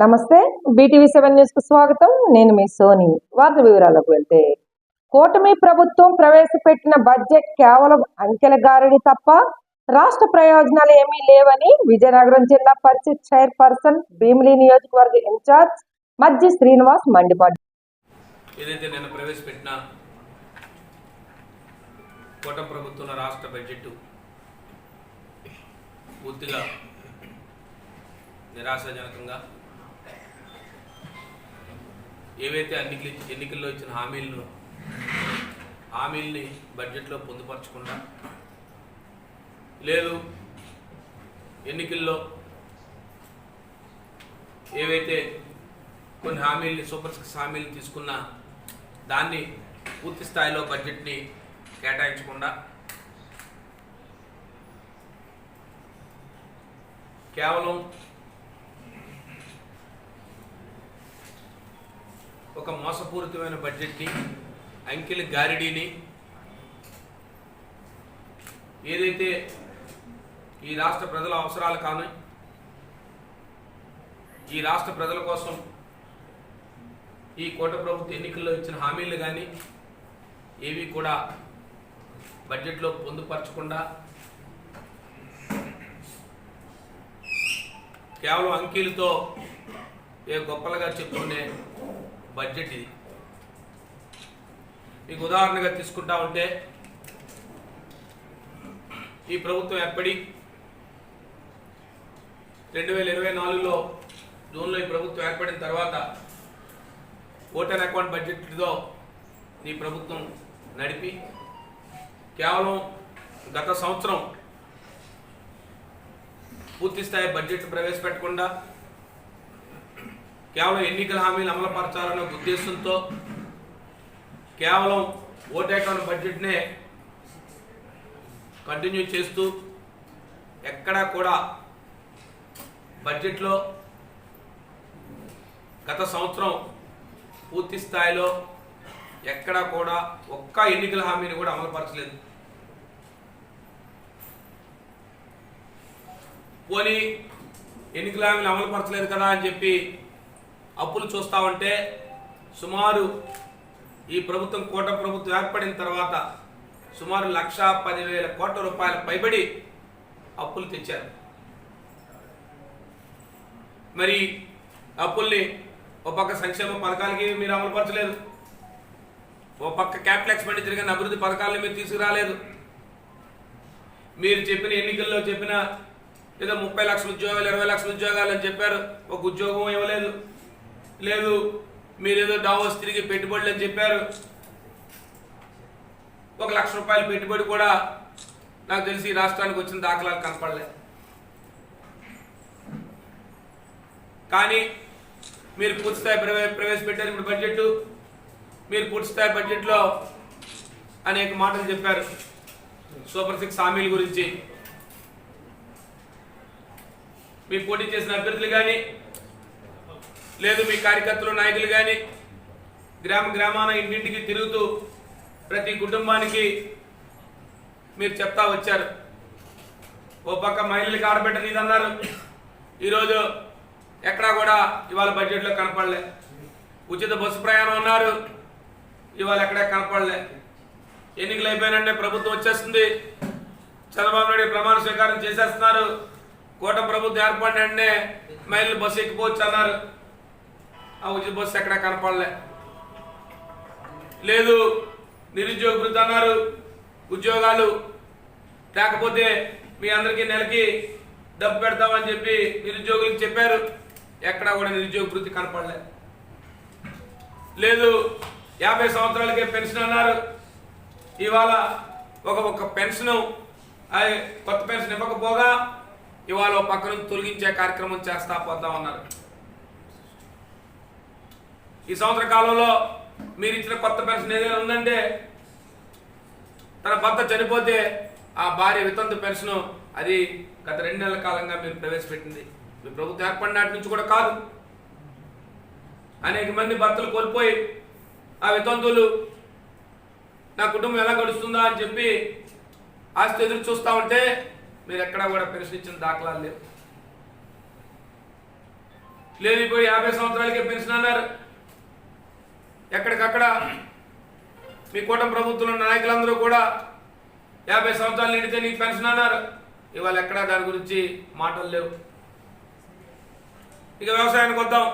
నమస్తే BTV seven న్యూస్కు స్వాగతం. నేను మీ సోని. వార్త వివరాలకు వెళ్తే కూటమి ప్రభుత్వం ప్రవేశపెట్టిన బడ్జెట్ కేవలం అంకెల గారడి తప్ప రాష్ట్ర ప్రయోజనాలు ఏమీ లేవని విజయనగరం జిల్లా పరిషత్ చైర్పర్సన్ భీమిలి నియోజకవర్గ ఇన్ఛార్జ్ మధ్య శ్రీనివాస్ మండిపడ్డారు. ఏదైతే ప్రవేశపెట్టిన కూటమి ప్రభుత్వం రాష్ట్ర బడ్జెట్ పూర్తిగా నిరాశాజనకంగా ఏవైతే ఎన్నికలు ఎన్నికల్లో ఇచ్చిన హామీలను హామీల్ని బడ్జెట్లో పొందుపరచకుండా లేదు ఎన్నికల్లో ఏవైతే కొన్ని హామీల్ని సూపర్ సిక్స్ హామీలు తీసుకున్న దాన్ని పూర్తి స్థాయిలో బడ్జెట్ని కేటాయించకుండా కేవలం ఒక మోసపూరితమైన బడ్జెట్ని అంకిల్ గారిడీని ఏదైతే ఈ రాష్ట్ర ప్రజల అవసరాలు కాను ఈ రాష్ట్ర ప్రజల కోసం ఈ కోట ప్రభుత్వ ఎన్నికల్లో ఇచ్చిన హామీలు కానీ ఏవి కూడా బడ్జెట్లో పొందుపరచకుండా కేవలం అంకెలతో ఏ గొప్పలుగా చెప్పుకునే బడ్జెట్ ఇది. మీకు ఉదాహరణగా తీసుకుంటా ఉంటే ఈ ప్రభుత్వం ఏర్పడి రెండు వేల ఇరవై నాలుగులో జూన్లో ఈ ప్రభుత్వం ఏర్పడిన తర్వాత ఓటర్ అకౌంట్ బడ్జెట్తో ఈ ప్రభుత్వం నడిపి కేవలం గత సంవత్సరం పూర్తి స్థాయి బడ్జెట్ ప్రవేశపెట్టకుండా కేవలం ఎన్నికల హామీలు అమలుపరచాలనే ఉద్దేశంతో కేవలం ఓట్ బడ్జెట్నే కంటిన్యూ చేస్తూ ఎక్కడా కూడా బడ్జెట్లో గత సంవత్సరం పూర్తి స్థాయిలో ఎక్కడా కూడా ఒక్క ఎన్నికల హామీని కూడా అమలుపరచలేదు. పోనీ ఎన్నికల హామీలు అమలుపరచలేదు కదా అని చెప్పి అప్పులు చూస్తామంటే సుమారు ఈ ప్రభుత్వం కోట ప్రభుత్వం ఏర్పడిన తర్వాత సుమారు లక్ష పదివేల కోట్ల రూపాయల పైబడి అప్పులు తెచ్చారు. మరి అప్పుల్ని ఒక పక్క సంక్షేమ పథకాలకి మీరు అమలుపరచలేదు. ఓ పక్క క్యాపిటల్ ఎక్స్పెండిచర్ కానీ అభివృద్ధి పథకాలను మీరు తీసుకురాలేదు. మీరు చెప్పిన ఎన్నికల్లో చెప్పిన ఏదో ముప్పై లక్షల ఉద్యోగాలు ఇరవై లక్షల ఉద్యోగాలు అని చెప్పారు. ఒక ఉద్యోగం ఇవ్వలేదు. లేదు మీరు ఏదో డావోస్ తిరిగి పెట్టుబడులు అని చెప్పారు. ఒక లక్ష రూపాయల పెట్టుబడి కూడా నాకు తెలిసి రాష్ట్రానికి వచ్చిన దాఖలాలు కనపడలేదు కానీ మీరు పూర్తిస్థాయి ప్రవే- ప్రవేశపెట్టారు ఇప్పుడు బడ్జెట్ మీరు పూర్తిస్థాయి బడ్జెట్లో అనేక మాటలు చెప్పారు. సూపర్ సిక్స్ హామీల గురించి. మీ పోటీ చేసిన అభ్యర్థులు కానీ లేదు మీ కార్యకర్తలు నాయకులు కానీ గ్రామ గ్రామాన ఇంటింటికి తిరుగుతూ ప్రతి కుటుంబానికి మీరు చెప్తా వచ్చారు. ఓ పక్క మహిళలకి ఆడబిడ్డ నీదన్నారు. ఈరోజు ఎక్కడా కూడా ఇవాళ బడ్జెట్లో కనపడలే. ఉచిత బస్సు ప్రయాణం అన్నారు. ఇవాళ ఎక్కడా కనపడలే. ఎన్నికలు అయిపోయినంటే ప్రభుత్వం వచ్చేస్తుంది. చంద్రబాబు నాయుడు ప్రమాణ స్వీకారం చేసేస్తున్నారు. కోట ప్రభుత్వం ఏర్పడినంటే మహిళలు బస్సు ఎక్కిపోవచ్చు అన్నారు. ఆ ఉచిత బస్సు ఎక్కడా కనపడలే. లేదు నిరుద్యోగ వృద్ధి అన్నారు ఉద్యోగాలు లేకపోతే మీ అందరికీ నెలకి డబ్బు పెడతామని చెప్పి నిరుద్యోగులకు చెప్పారు. ఎక్కడా కూడా నిరుద్యోగ వృత్తి కనపడలే. లేదు యాభై సంవత్సరాలకే పెన్షన్ అన్నారు. ఇవాళ ఒక ఒక పెన్షన్ అది కొత్త పెన్షన్ ఇవ్వకపోగా ఇవాళ పక్కన పక్క నుంచి తొలగించే కార్యక్రమం చేస్తా పోతా ఉన్నారు. ఈ సంవత్సర కాలంలో మీరు ఇచ్చిన కొత్త పెన్షన్ ఏదైనా ఉందంటే తన భర్త చనిపోతే ఆ భార్య వితంతు పెన్షన్ అది గత రెండు నెలల కాలంగా మీరు ప్రవేశపెట్టింది. మీ ప్రభుత్వం ఏర్పడిన నాటి నుంచి కూడా కాదు. అనేక మంది భర్తలు కోల్పోయి ఆ వితంతువులు నా కుటుంబం ఎలా గడుస్తుందా అని చెప్పి ఆస్తి ఎదురు చూస్తా ఉంటే మీరు ఎక్కడా కూడా పెన్షన్ ఇచ్చిన దాఖలాలు లేవు. లేదు ఇప్పుడు యాభై సంవత్సరాలకే పెన్షన్ అన్నారు. ఎక్కడికక్కడ మీ కూటమి ప్రభుత్వంలో ఉన్న నాయకులందరూ కూడా యాభై సంవత్సరాలు నిండితే నీకు పెన్షన్ అన్నారు. ఇవాళ ఎక్కడా దాని గురించి మాటలు లేవు. ఇక వ్యవసాయానికి వద్దాం.